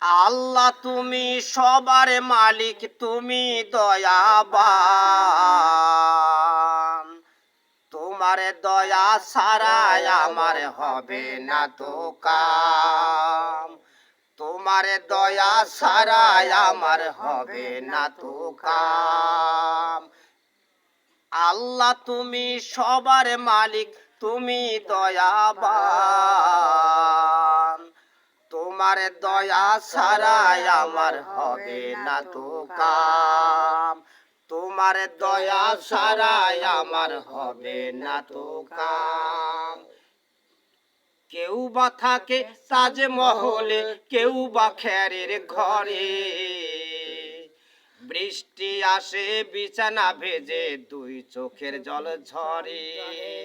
আল্লাহ তুমি সবার মালিক, তুমি দয়াবান। তোমার দয়া ছাড়াই আমার হবে না তো কাম। তোমার দয়া ছাড়াই আমার হবে না তো কাম। আল্লাহ তুমি সবার মালিক, তুমি দয়াবান। তোমার দয়া ছাড়াই আমার হবে না তো কাম। তোমার দয়া ছাড়াই আমার হবে না তো কাম। কেউ বা থাকে তাজমহলে, কেউ বা খেরের ঘরে। বৃষ্টি আসে, বিছানা ভেজে দুই চোখের জল ঝরে।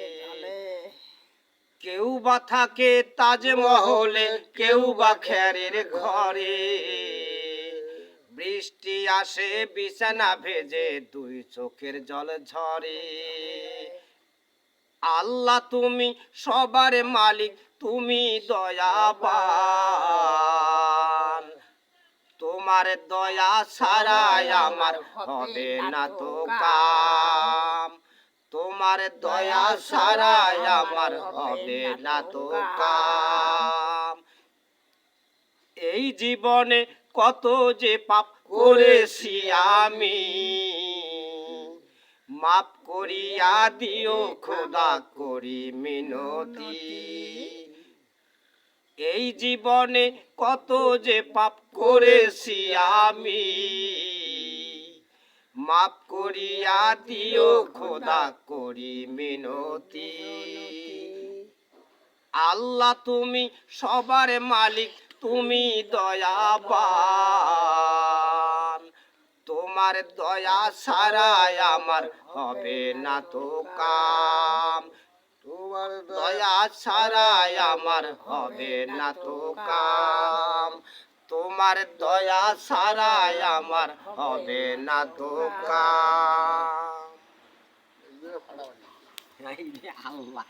কেউ বা থাকে তাজমহলে, কেউ বা খেরের ঘরে। বৃষ্টি আসে, বিছানা ভেজে, দুই চোখের জল ঝরে। আল্লাহ তুমি সবার মালিক, তুমি দয়াবান। তোমার দয়া ছাড়াই আমার হবে না তো কাম তোমার দয়া ছাড়াই আমার হবে না তো কাম। এই জীবনে কত যে পাপ করেছি আমি মাপ করিয়া দিও খোদা করি মিনতি। এই জীবনে কত যে পাপ করেছি আমি মাপ করিয়া দিও, খোদা করি মিনতি। আল্লাহ তুমি সবার মালিক, তুমি দয়াবান। তোমার দয়া ছাড়াই আমার হবে না তো কাম। তোমার দয়া ছাড়াই আমার হবে না তো কাম। তোমার দয়া সারাই আমার হবে না ধোকা। আল্লাহ